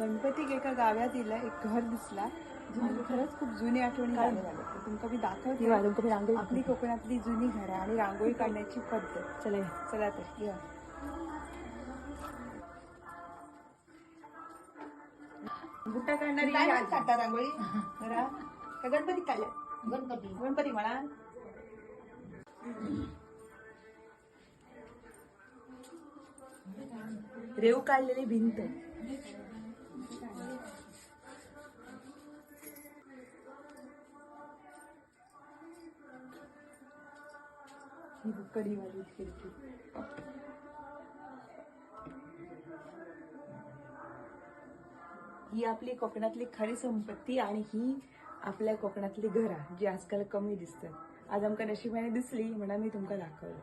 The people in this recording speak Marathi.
गणपतीक एका गाव्यात इला एक घर दिसला. आणि खरंच खूप जुनी आठवणी झाल्या तर तुमका मी दाखवते रांगोळी आपली कोकणातली जुनी घरं आणि रांगोळी काढण्याची पद्धत. चला चला तर या. बुट्टा काढणारी काढता रांगोळी? का गणपती काढल्या गणपती. गणपती म्हणा. रेव काढलेली भिंत. ही खिडकी. ही आपली कोकणातली खरी संपत्ती आणि ही आपल्या कोकणातली घरा जी आजकाल कमी दिसतात. आज आमका नशिबाने दिसली म्हणून मी तुमका दाखवलं.